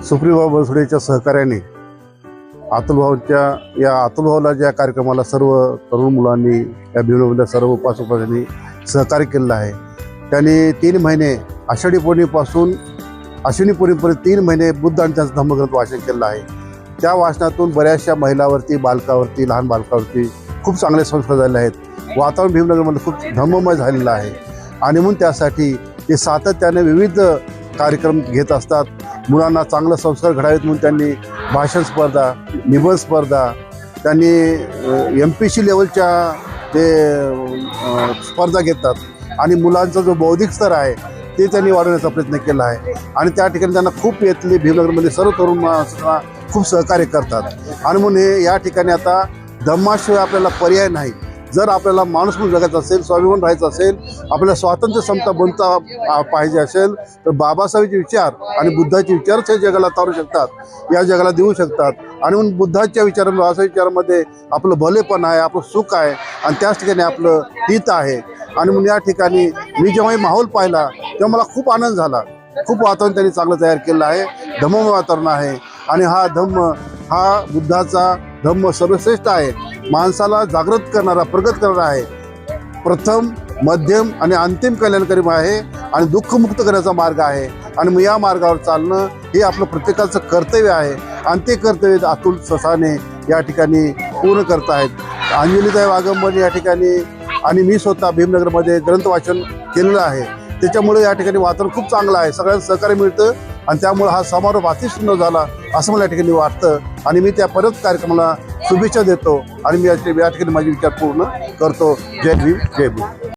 सुप्रीभाऊ बनसोडेच्या सहकार्याने अतुलभाऊच्या या अतुलभाऊला ज्या कार्यक्रमाला सर्व तरुण मुलांनी या भिवणीमधल्या सर्व उपासकांनी सहकार्य केलेलं आहे. त्यांनी तीन महिने आषाढी पौर्णिमेपासून अश्विनी पौर्णिमेपर्यंत तीन महिने बुद्ध आणि त्यांचं धम्मग्रंथ वाचन केलेलं आहे. त्या वाचनातून बऱ्याचशा महिलावरती बालकावरती लहान बालकावरती खूप चांगले संस्कार झाले आहेत. वातावरण भीमनगरमध्ये खूप धम्ममय झालेलं आहे. आणि म्हणून त्यासाठी ते सातत्याने विविध कार्यक्रम घेत असतात. मुलांना चांगलं संस्कार घडावेत म्हणून त्यांनी भाषण स्पर्धा निबंध स्पर्धा त्यांनी एम पी सी लेवलच्या ते स्पर्धा घेतात आणि मुलांचा जो बौद्धिक स्तर आहे ते त्यांनी वाढवण्याचा प्रयत्न केला आहे. आणि त्या ठिकाणी त्यांना खूप येतली भीमनगरमध्ये सर्व तरुण माणसांना खूप सहकार्य करतात. आणि म्हणून हे या ठिकाणी आता धम्माशिवाय आपल्याला पर्याय नाही. जर आपल्याला माणूस म्हणून जगायचं असेल स्वाभिमान राहायचं असेल आपल्याला स्वातंत्र्य समता बनता पाहिजे असेल तर बाबासाहेबचे विचार आणि बुद्धाचे विचारच हे जगाला तारू शकतात. या जगाला देऊ शकतात. आणि म्हणून बुद्धाच्या विचार बाबासाहेब विचारामध्ये आपलं भलेपण आहे आपलं सुख आहे आणि त्याच ठिकाणी आपलं हित आहे. आणि म्हणून या ठिकाणी मी जेव्हाही माहोल पाहिला तेव्हा मला खूप आनंद झाला. खूप वातावरण त्यांनी चांगलं तयार केलं आहे. धम्म वातावरण आहे. आणि हा धम्म हा बुद्धाचा धम्म सर्वश्रेष्ठ आहे. माणसाला जागृत करणारा प्रगत करणारा आहे. प्रथम मध्यम आणि अंतिम कल्याणकारी आहे आणि दुःखमुक्त करण्याचा मार्ग आहे. आणि मग या मार्गावर चालणं हे आपलं प्रत्येकाचं कर्तव्य आहे. आणि ते कर्तव्य अतुल ससाने या ठिकाणी पूर्ण करत आहेत. अंजलीताई वागंबन या ठिकाणी आणि मी स्वतः भीमनगरमध्ये ग्रंथ वाचन केलेलं आहे. त्याच्यामुळे या ठिकाणी वातावरण खूप चांगलं आहे. सगळ्यांना सहकार्य मिळतं आणि त्यामुळे हा समारोह अतिशय सुंदर झाला असं मला या ठिकाणी वाटतं. आणि मी त्या परत कार्यक्रमाला शुभेच्छा देतो आणि मी या या ठिकाणी माझे विचार पूर्ण करतो. जय भीम जय भीम.